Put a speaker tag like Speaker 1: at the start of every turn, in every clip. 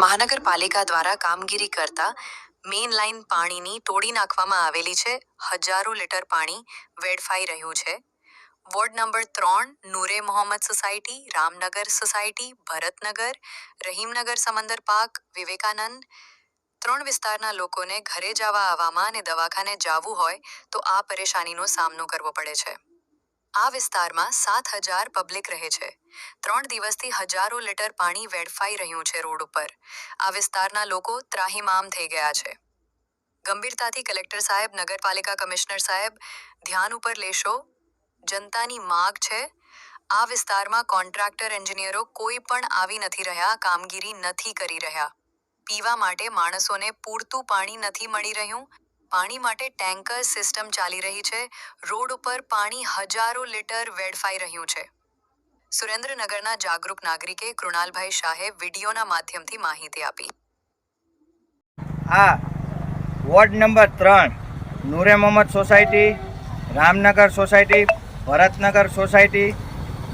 Speaker 1: મહાનગરપાલિકા દ્વારા કામગીરી કરતા મેઇન લાઇન પાણીની તોડી નાખવામાં આવેલી છે. હજારો લીટર પાણી વેડફાઈ રહ્યું છે. વોર્ડ નંબર ત્રણ, Noore Mohammad society, Ramnagar society, Bharatnagar, Rahimnagar Samandar park, Vivekanand. ત્રણ વિસ્તારના લોકોને ઘરે જવા આવવામાં અને દવાખાને જવું હોય તો આ પરેશાનીનો સામનો કરવો પડે છે. આ વિસ્તારમાં સાત હજાર પબ્લિક રહે છે. ત્રણ દિવસથી હજારો લીટર પાણી વેડફાઈ રહ્યું છે રોડ ઉપર. આ વિસ્તારના લોકો ત્રાહિમામ થઈ ગયા છે. ગંભીરતાથી કલેક્ટર સાહેબ, નગરપાલિકા કમિશનર સાહેબ, ધ્યાન ઉપર લેશો, જનતાની માગ છે. આ વિસ્તારમાં કોન્ટ્રાક્ટર, એન્જિનિયરો કોઈ પણ આવી નથી રહ્યા, કામગીરી નથી કરી રહ્યા. પીવા માટે માણસોને પૂરતું પાણી નથી મળી રહ્યું. પાણી માટે ટેન્કર સિસ્ટમ ચાલી રહી છે. રોડ ઉપર પાણી હજારો લીટર વેડફાઈ રહ્યું છે. સુરેન્દ્રનગરના જાગૃત નાગરિકે કૃણાલભાઈ શાહે વિડીયોના માધ્યમથી માહિતી આપી.
Speaker 2: આ વોર્ડ નંબર ત્રણ, Noore Mohammad society, Ramnagar society, Bharatnagar society,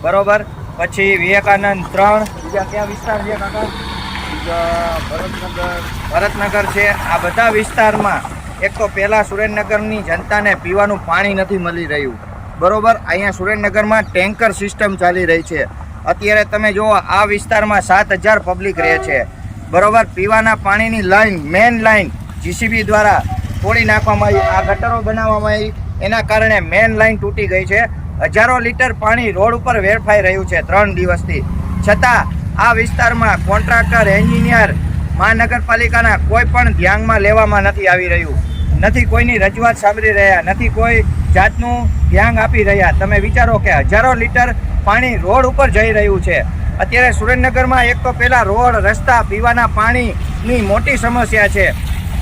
Speaker 2: બરોબર? પછી વિવેકાનંદ ત્રણ. બીજા કયા વિસ્તાર છે ભરતનગર. ભરતનગર છે. આ બધા વિસ્તારમાં એક તો પહેલાં સુરેન્દ્રનગરની જનતાને પીવાનું પાણી નથી મળી રહ્યું. બરોબર? અહીંયા સુરેન્દ્રનગરમાં ટેન્કર સિસ્ટમ ચાલી રહી છે. અત્યારે તમે જુઓ, આ વિસ્તારમાં સાત હજાર પબ્લિક રહે છે. બરોબર? પીવાના પાણીની લાઈન મેન લાઈન જીસીબી દ્વારા તોડી નાખવામાં આવી. આ ગટરો બનાવવામાં આવી. એના કારણે મેન લાઈન તૂટી ગઈ છે. હજારો લીટર પાણી રોડ ઉપર વેરફાઈ રહ્યું છે ત્રણ દિવસથી. છતાં આ વિસ્તારમાં કોન્ટ્રાક્ટર, એન્જિનિયર મહાનગરપાલિકાના કોઈ પણ ધ્યાનમાં લેવામાં નથી આવી રહ્યું. નથી કોઈની રજૂઆત સાંભળી રહ્યા, નથી કોઈ જાતનું ધ્યાન આપી રહ્યા. તમે વિચારો કે હજારો લીટર પાણી રોડ ઉપર જઈ રહ્યું છે. અત્યારે સુરેન્દ્રનગરમાં એક તો પહેલાં રોડ, રસ્તા, પીવાના પાણીની મોટી સમસ્યા છે.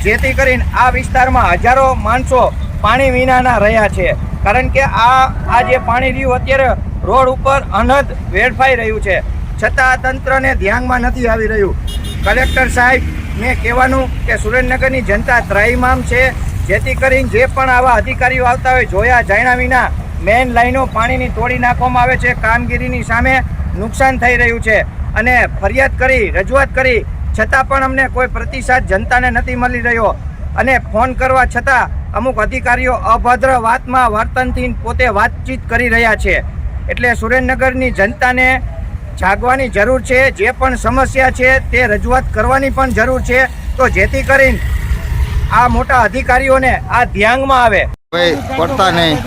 Speaker 2: જેથી કરીને આ વિસ્તારમાં હજારો માણસો પાણી વિનાના રહ્યા છે. કારણ કે આ આ જે પાણી રહ્યું અત્યારે રોડ ઉપર અનહદ વેડફાઈ રહ્યું છે. છતાં તંત્રને ધ્યાનમાં નથી આવી રહ્યું. કલેક્ટર સાહેબ ને કહેવાનું કે સુરેન્દ્રનગરની જનતા ત્રાહીમામ છે. જેથી કરીને જે પણ આવા અધિકારીઓ આવતા હોય, જોયા જાણ્યા વિના મેન લાઈનો પાણીની તોડી નાખવામાં આવે છે. કામગીરીની સામે નુકસાન થઈ રહ્યું છે. અને ફરિયાદ કરી, રજૂઆત કરી, છતાં પણ અમને કોઈ પ્રતિસાદ જનતાને નથી મળી રહ્યો. અને ફોન કરવા છતાં અમુક અધિકારીઓ અભદ્ર વાતમાં વર્તનથી પોતે વાતચીત કરી રહ્યા છે. એટલે સુરેન્દ્રનગરની જનતાને જાગવાની જરૂર છે, જે પણ સમસ્યા છે તે રજૂઆત કરવાની પણ જરૂર છે. તો જેથી કરીને આ મોટા અધિકારીઓને આ ધ્યાનમાં આવે.
Speaker 3: ભાઈ પડતા નહીં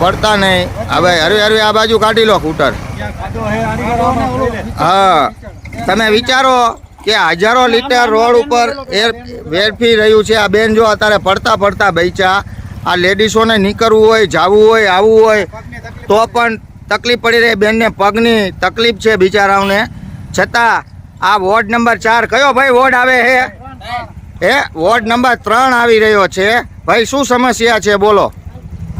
Speaker 3: પડતા નહીં. હવે હરવી હરવી આ બાજુ કાઢી લો સ્કૂટર હા, તમે વિચારો કે હજારો લીટર રોડ ઉપર એર વેરફી રહ્યું છે. આ બેન જો અત્યારે પડતા પડતા બૈચા આ લેડીસોને નીકળવું હોય, જાવું હોય, આવવું હોય, તો પણ તકલીફ પડી રહી બેનને પગની તકલીફ છે બિચારાઓને. છતાં આ વોર્ડ નંબર ચાર કયો ભાઈ વોર્ડ આવે હે? હે? વોર્ડ નંબર ત્રણ આવી રહ્યો છે. ભાઈ શું સમસ્યા છે બોલો.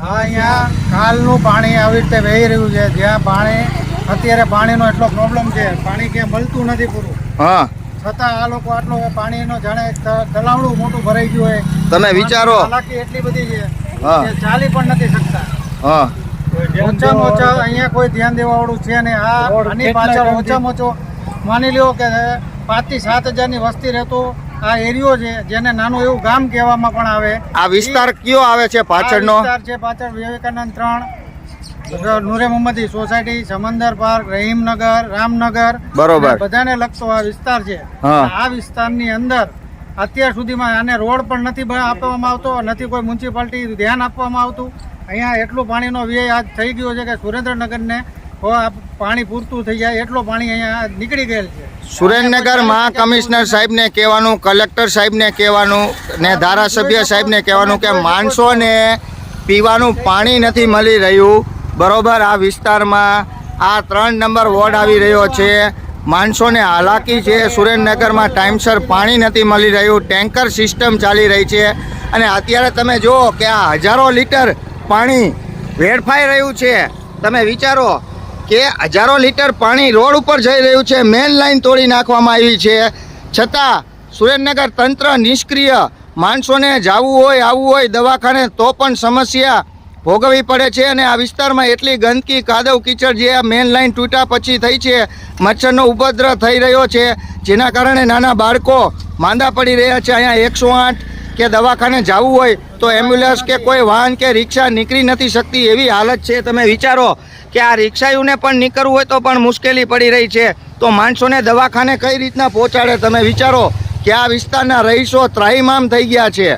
Speaker 4: હા અહીંયા કાલનું પાણી આવી રીતે વહી રહ્યું છે. જ્યાં પાણી અત્યારે પાણીનો એટલો પ્રોબ્લેમ છે. પાણી ક્યાંય મળતું નથી પૂરું.
Speaker 3: હા.
Speaker 4: છતાં આ લોકો આટલું પાણીનો જાણે તલાવડું મોટું ભરાઈ ગયું હોય.
Speaker 3: તમે વિચારો.
Speaker 4: હાલાકી એટલી બધી છે ચાલી પણ નથી શકતા.
Speaker 3: હા.
Speaker 4: ઓછામાં ઓછા અહીંયા કોઈ ધ્યાન દેવાવાળું છે ને આ આની પાછળ ઓછામાં ઓછો માની લ્યો કે પાંચથી સાત હજારની વસ્તી રહેતું આ એરિયો છે જેને નાનું એવું ગામ કહેવામાં પણ આવે.
Speaker 3: આ વિસ્તાર કયો આવે છે પાછળનો?
Speaker 4: વિસ્તાર છે પાછળ વિવેકાનંદ ત્રણ નૂરે મોહમ્મદી સોસાયટી સમંદર પાર્ક રહીમનગર રામનગર.
Speaker 3: બરોબર.
Speaker 4: બધાને લગતો આ વિસ્તાર છે. આ વિસ્તારની અંદર અત્યાર સુધીમાં આને રોડ પણ નથી આપવામાં આવતો નથી કોઈ મ્યુનિસિપાલિટી ધ્યાન આપવામાં આવતું. અહીંયા એટલું પાણીનો વ્યય આજ થઈ ગયો છે કે સુરેન્દ્રનગરને પાણી પૂરતું થઈ જાય, એટલું પાણી અહીંયા નીકળી ગયેલ છે.
Speaker 3: સુરેન્દ્રનગર મહા કમિશનર સાહેબને કહેવાનું, કલેક્ટર સાહેબને કહેવાનું ને ધારાસભ્ય સાહેબને કહેવાનું કે માણસોને પીવાનું પાણી નથી મળી રહ્યું. બરોબર, આ વિસ્તારમાં આ ત્રણ નંબર વોર્ડ આવી રહ્યો છે. માણસોને હાલાકી છે. સુરેન્દ્રનગરમાં ટાઈમસર પાણી નથી મળી રહ્યું. ટેન્કર સિસ્ટમ ચાલી રહી છે. અને અત્યારે તમે જુઓ કે આ હજારો લીટર પાણી વેડફાઈ રહ્યું છે. તમે વિચારો કે હજારો લીટર પાણી રોડ ઉપર જઈ રહ્યું છે, મેન લાઈન તોડી નાખવામાં આવી છે. છતાં સુરેન્દ્રનગર તંત્ર નિષ્ક્રિય. માણસોને જવું હોય, આવવું હોય દવાખાને તો પણ સમસ્યા
Speaker 2: ભોગવવી પડે છે અને આ વિસ્તારમાં એટલી ગંદકી, કાદવ, કીચડ જે આ મેન લાઈન તૂટ્યા પછી થઈ છે, મચ્છરનો ઉપદ્રવ થઈ રહ્યો છે, જેના કારણે નાના બાળકો માંદા પડી રહ્યા છે. અહીંયા એકસો આઠ કે દવાખાને જવું હોય તો એમ્બ્યુલન્સ કે કોઈ વાહન કે રિક્ષા નીકળી નથી શકતી એવી હાલત છે. તમે વિચારો કે આ રિક્ષાયુને પણ નીકળવું હોય તો પણ મુશ્કેલી પડી રહી છે. તો માણસોને દવાખાને કઈ રીતના પહોંચાડે? તમે વિચારો કે આ વિસ્તારના રહીશો ત્રાહીમામ થઈ ગયા છે.